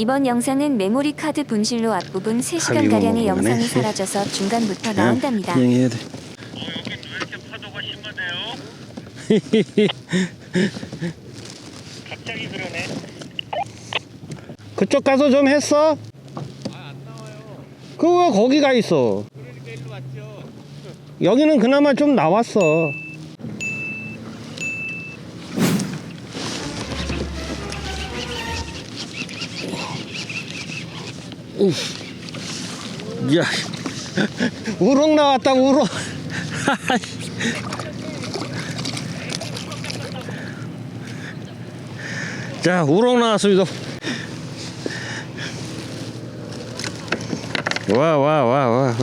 이번 영상은 메모리 카드 분실로 앞부분 3시간 가위 가량의. 영상이 사라져서 중간부터 나온답니다. 돼. 여긴 왜 이렇게 파도가 심하대요? 갑자기 그러네. 그쪽 가서 좀 했어? 아, 안 나와요. 그왜 거기 가 있어? 그러니까 일로 왔죠. 여기는 그나마 좀 나왔어. 우. 야, 우럭 나왔다 우럭. 자, 우럭 나왔습니다. 와, 와, 와, 와. 와.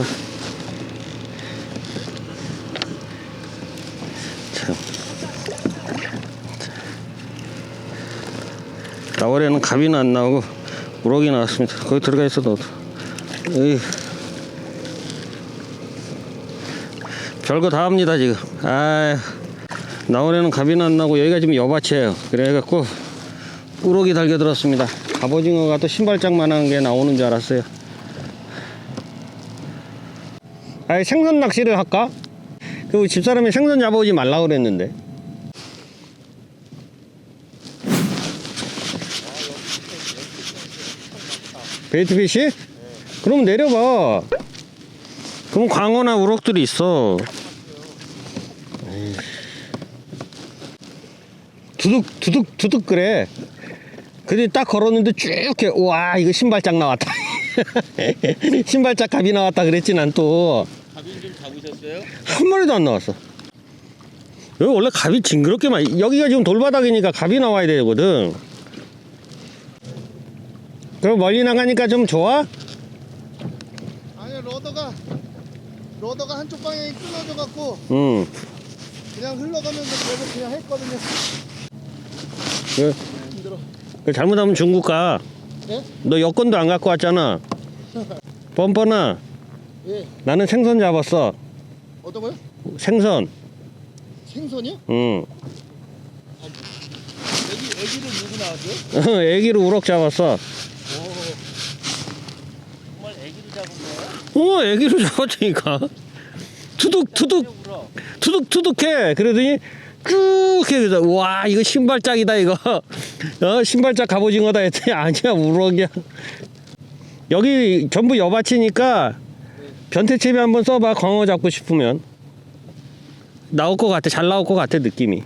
나월에는 갑이는 안 나오고 우럭이 나왔습니다. 거기 들어가 있어 너도. 에이. 별거 다 합니다 지금. 아, 나월에는 갑이는 안 나오고 여기가 지금 여밭이에요. 그래갖고 우럭이 달겨 들었습니다. 갑오징어가 또 신발장만한 게 나오는 줄 알았어요. 아니 생선 낚시를 할까? 그 집사람이 생선 잡아오지 말라 그랬는데. 베이트피시? 그럼 내려봐. 그럼 광어나 우럭들이 있어. 에이. 두둑 두둑 두둑 그래. 근데 딱 걸었는데 쭉 이렇게 와 이거 신발짝 나왔다. 신발짝 갑이 나왔다 그랬지 난 또. 가빈 좀 잡으셨어요? 한 마리도 안 나왔어. 여기 원래 갑이 징그럽게 많이 여기가 지금 돌바닥이니까 갑이 나와야 되거든. 그럼 멀리 나가니까 좀 좋아? 아니 러더가 러더가 한쪽 방향이 끊어져 갖고 응. 그냥 흘러가면서 계속 그냥 했거든요. 그, 힘들어. 그 잘못하면 중국 가. 예? 너 여권도 안 갖고 왔잖아. 뻔뻔아. 예. 나는 생선 잡았어. 어떤 거요? 생선. 생선이요? 응. 애기 애기를 누구 나왔어요? 애기로 우럭 잡았어. 정말 애기를 잡은 거예요? 어, 애기로 잡았다니까. 투둑, 투둑. 투둑, 투둑해. 그러더니 쭉 해서 와, 이거 신발짝이다, 이거. 어, 신발짝 갑오징어다 했더니 아니야, 우럭이야. 여기 전부 여밭이니까 변태채비 한번 써봐, 광어 잡고 싶으면. 나올 것 같아, 잘 나올 것 같아, 느낌이.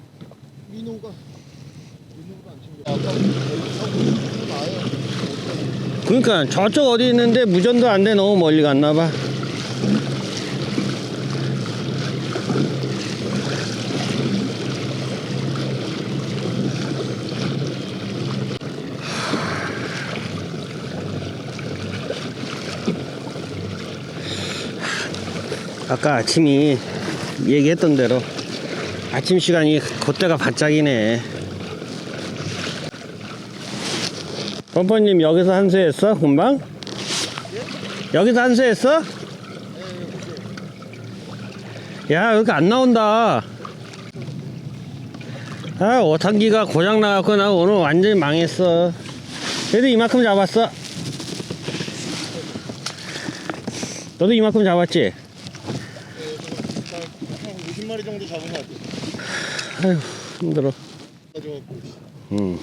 민호가 민호가 안 챙겨. 아까 애기 서구 나와요. 그러니까 저쪽 어디 있는데 무전도 안 돼 너무 멀리 갔나 봐. 아까 아침이 얘기했던 대로 아침 시간이 그때가 바짝이네. 뻔뻔님 여기서 한수했어? 금방? 여기서 한수했어? 야 여기 안 나온다 아 오탄기가 고장 나갖고 나 오늘 완전히 망했어 그래도 이만큼 잡았어 너도 이만큼 잡았지? 한 50마리 정도 잡은 것 같아요. 아휴 힘들어 음.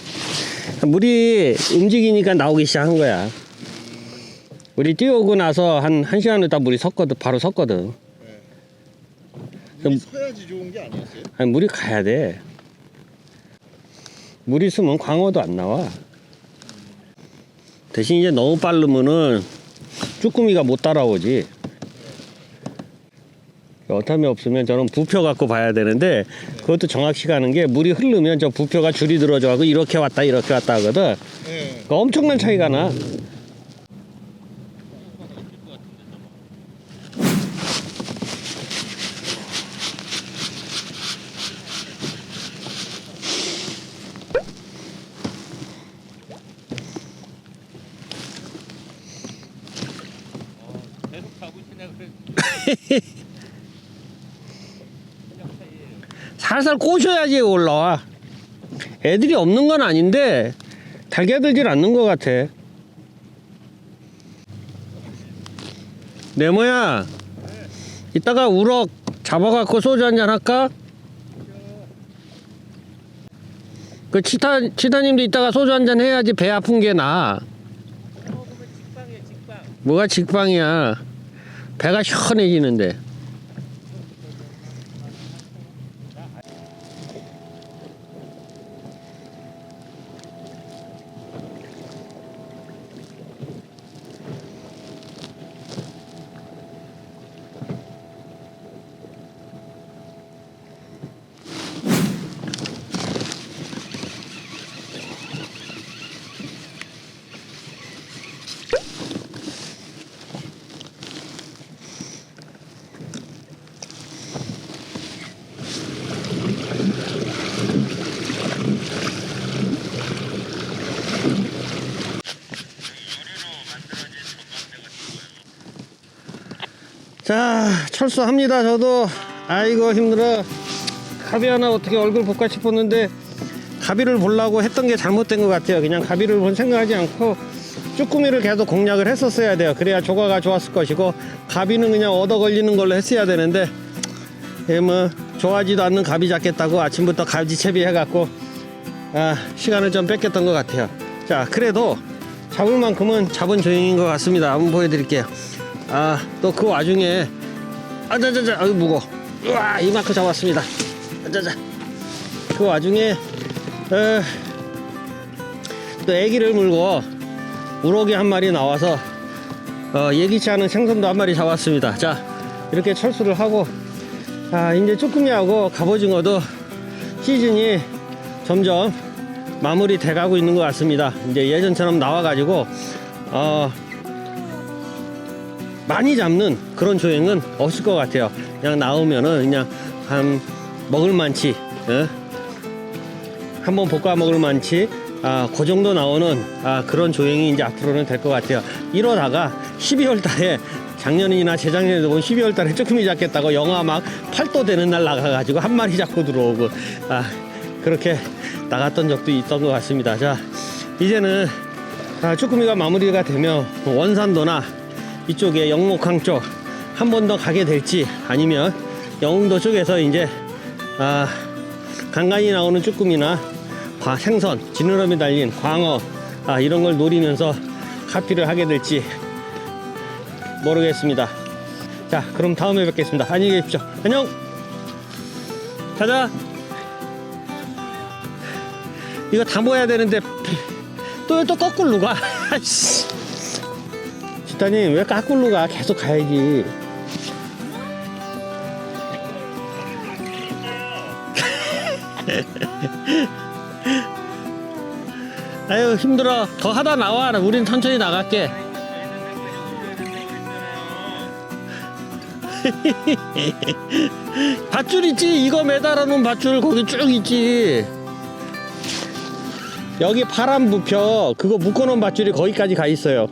물이 움직이니까 나오기 시작한 거야. 우리 뛰어오고 나서 한, 한 시간 있다 물이 섰거든, 바로 섰거든. 물이 서야지 좋은 게 아니었어요? 아니, 물이 가야 돼. 물 있으면 광어도 안 나와. 대신 이제 너무 빠르면은 쭈꾸미가 못 따라오지. 어탐이 없으면 저는 부표 갖고 봐야 되는데 그것도 정확히 가는 게 물이 흐르면 저 부표가 줄이 들어져 가고 이렇게 왔다 이렇게 왔다 하거든. 네. 그러니까 엄청난 차이가 나. 계속 잡으시냐 그래. 살살 꼬셔야지 올라와. 애들이 없는 건 아닌데 달걀들질 않는 것 같아. 네모야, 이따가 우럭 잡아갖고 소주 한잔 할까? 그 치타 치타님도 이따가 소주 한잔 해야지 배 아픈 게 나. 뭐가 직방이야? 배가 시원해지는데. 철수합니다. 저도 아이고 힘들어. 가비 하나 어떻게 얼굴 볼까 싶었는데 가비를 보려고 했던 게 잘못된 것 같아요. 그냥 가비를 본 생각하지 않고 쭈꾸미를 계속 공략을 했었어야 돼요. 그래야 조과가 좋았을 것이고 가비는 그냥 얻어 걸리는 걸로 했어야 되는데 예, 뭐 좋아하지도 않는 가비 잡겠다고 아침부터 갈지채비 해갖고 아, 시간을 좀 뺏겼던 것 같아요. 자 그래도 잡을 만큼은 잡은 조행인 것 같습니다. 한번 보여드릴게요. 아 또 그 와중에 아자자자 아유 무거 우와 이만큼 잡았습니다. 아자자 그 와중에 에, 또 애기를 물고 우럭이 한 마리 나와서 어, 예기치 않은 생선도 한 마리 잡았습니다. 자 이렇게 철수를 하고 아 이제 쭈꾸미하고 갑오징어도 시즌이 점점 마무리 돼가고 있는 것 같습니다. 이제 예전처럼 나와가지고 어 많이 잡는 그런 조행은 없을 것 같아요. 그냥 나오면은 그냥 한 먹을 만치, 어? 한번 볶아 먹을 만치, 아, 그 정도 나오는 아, 그런 조행이 이제 앞으로는 될 것 같아요. 이러다가 12월 달에 작년이나 재작년에도 본 12월 달에 쭈꾸미 잡겠다고 영하 막 8도 되는 날 나가가지고 한 마리 잡고 들어오고, 아, 그렇게 나갔던 적도 있던 것 같습니다. 자, 이제는 아, 쭈꾸미가 마무리가 되면 원산도나 이쪽에 영목항 쪽 한 번 더 가게 될지 아니면 영흥도 쪽에서 이제 아 간간히 나오는 쭈꾸미나 과 생선 지느러미 달린 광어 아 이런 걸 노리면서 카피를 하게 될지 모르겠습니다. 자 그럼 다음에 뵙겠습니다. 안녕히 계십시오. 안녕! 가자! 이거 다 모아야 되는데 또 또 거꾸로 가 집사님 왜 까꿀로 가? 계속 가야지. 아유 힘들어. 더 하다 나와. 우린 천천히 나갈게. 밧줄 있지? 이거 매달아 놓은 밧줄 거기 쭉 있지. 여기 파란 부표 그거 묶어 놓은 밧줄이 거기까지 가 있어요.